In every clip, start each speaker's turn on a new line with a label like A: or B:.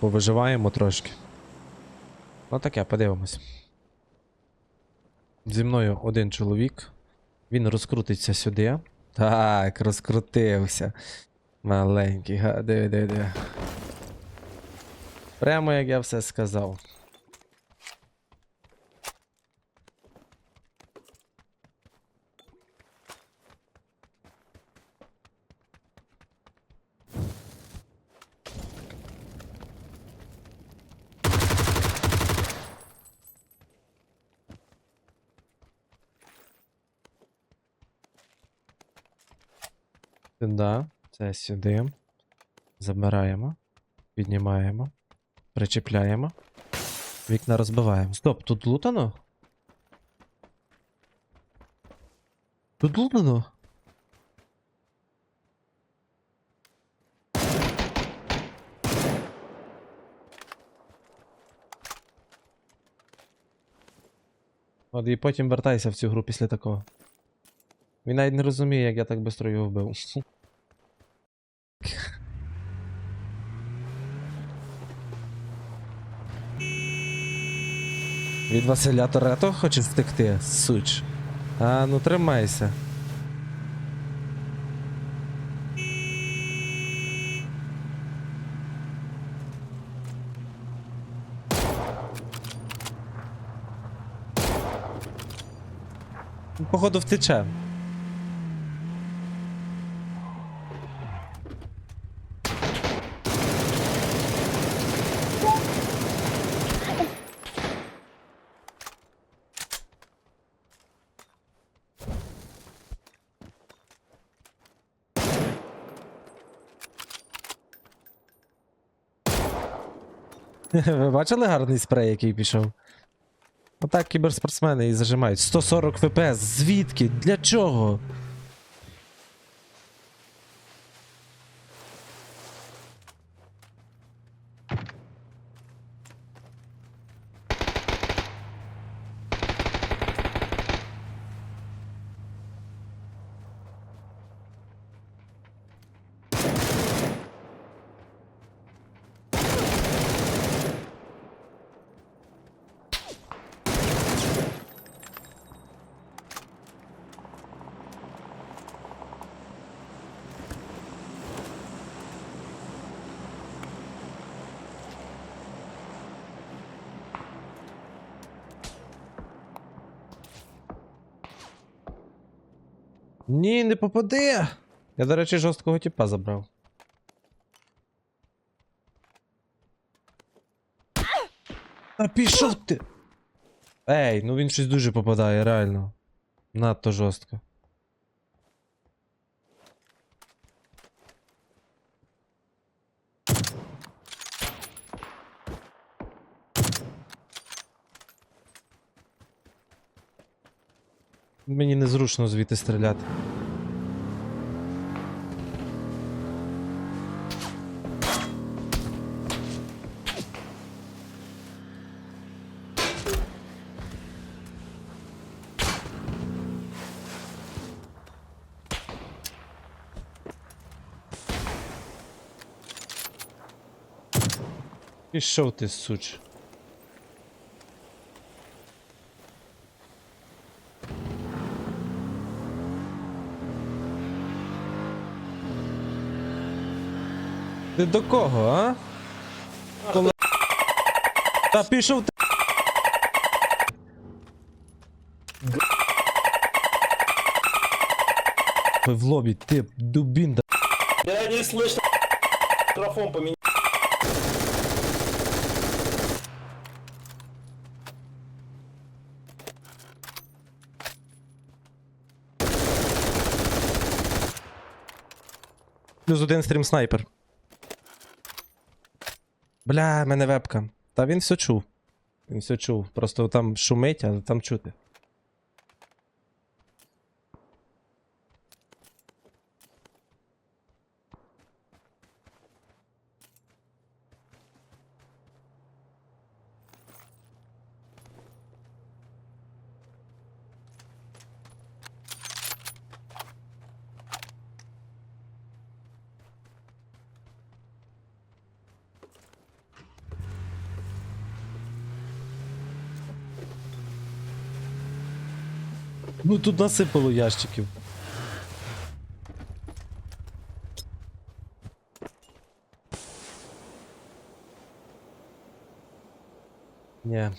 A: Повиживаємо трошки. Ну таке, подивимось. Зі мною один чоловік. Він розкрутиться сюди. Так, розкрутився. Маленький, диви, диви, диви. Прямо як я все сказав. Сюди, це сюди. Забираємо. Піднімаємо. Причіпляємо. Вікна розбиваємо. Стоп, тут лутано? Тут лутано? От і потім вертайся в цю гру після такого. Він навіть не розуміє, як я так швидко його вбив. Від Василя Торетто хоче втекти, суч. А ну тримайся. Походу втече. Ви бачили гарний спрей, який пішов? Отак кіберспортсмени і зажимають. 140 ВПС. Звідки? Для чого? Ні, не попади. Я, до речі, жорсткого тіпа забрав. А пішов ти. Ей, ну він щось дуже попадає, реально. Надто жорстко. Мені незручно звідти стріляти. Пішов ти, суч. Ти до кого, а? Коли... Та пішов ти. Ви в лобі, ти дубін да.
B: Я не слышно. Микрофон поменял.
A: Плюс один стрім снайпер. Бля, мене вебка. Та він все чув. Він все чув. Просто там шумить, а там чути. Ну тут насипало ящиків. Ні.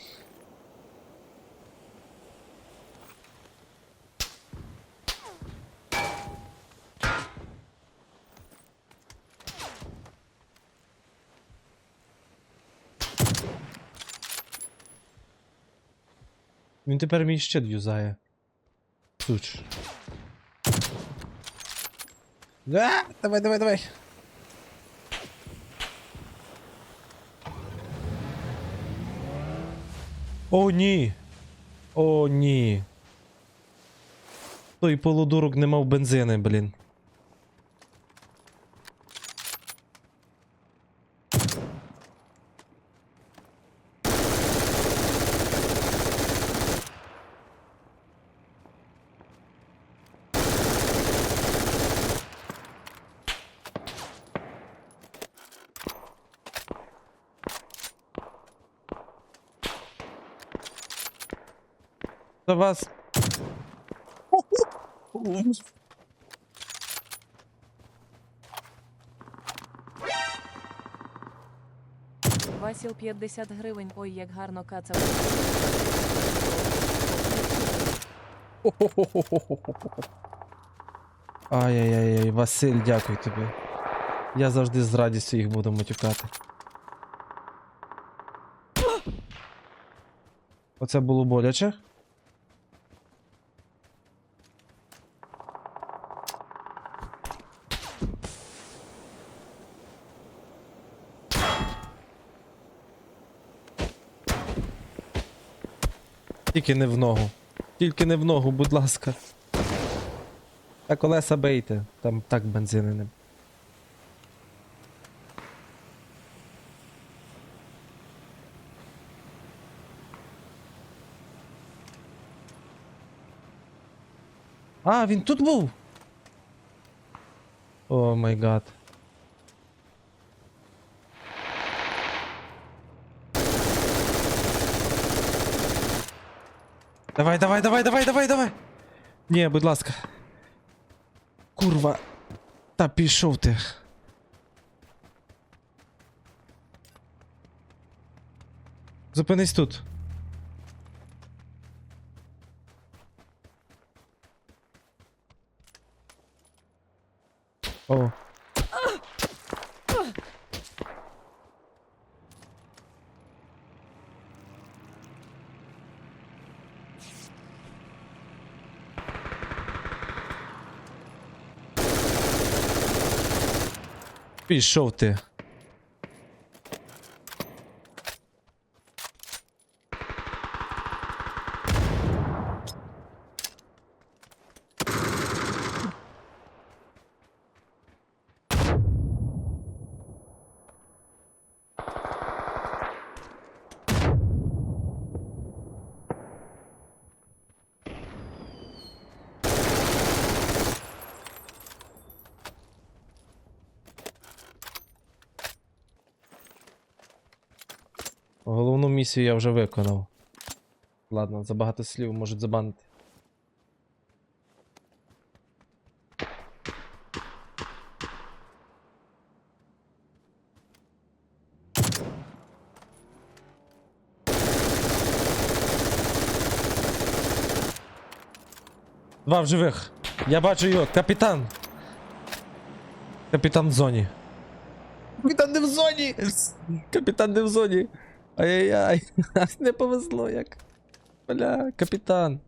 A: Він тепер мій щит юзає. Суч. Да, давай, давай, давай. О, ні. О, ні. Той полудурок не мав бензини, блін. До вас.
C: Васіл 50 гривень. Ой, як гарно кацав.
A: Ай-яй-яй, Василь, дякую тобі. Я завжди з радістю їх буду матюкати. Оце було боляче. Тільки не в ногу. Тільки не в ногу, будь ласка. Та колеса бейте, там так бензини не. А, він тут був. О май гад. Давай, давай, давай, давай, давай, давай. Ні, будь ласка. Курва. Та пішов ти. Зупинись тут. О. Пішов ти. Головну місію я вже виконав. Ладно, забагато слів можуть забанити. Два в живих. Я бачу його. Капітан. Капітан в зоні. Капітан не в зоні! Капітан не в зоні. Ай-яй-яй. Не повезло як. Бля, капітан.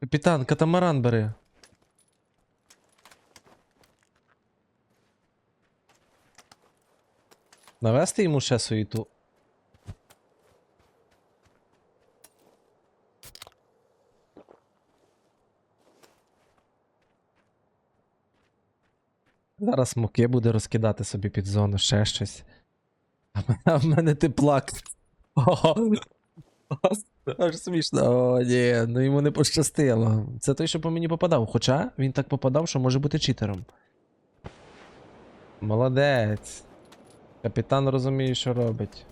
A: Капітан, катамаран бери. Навести йому ще суєту. Зараз муки буде розкидати собі під зону, ще щось. А в мене- ти плак. Аж смішно. О, ні, ну йому не пощастило. Це той, що по мені попадав. Хоча він так попадав, що може бути читером. Молодець. Капітан розуміє, що робить.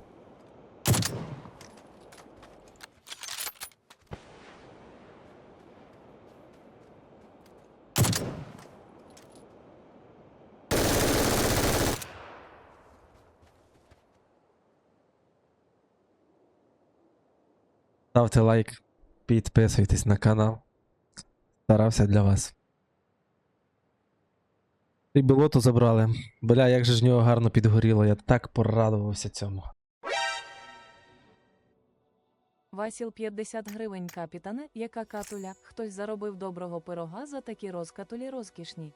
A: Ставте лайк, підписуйтесь на канал. Старався для вас. І болото забрали. Бля, як же ж нього гарно підгоріло, я так порадувався цьому.
C: Васіл 50 гривень капітане, яка катуля. Хтось заробив доброго пирога за такі розкатулі розкішні.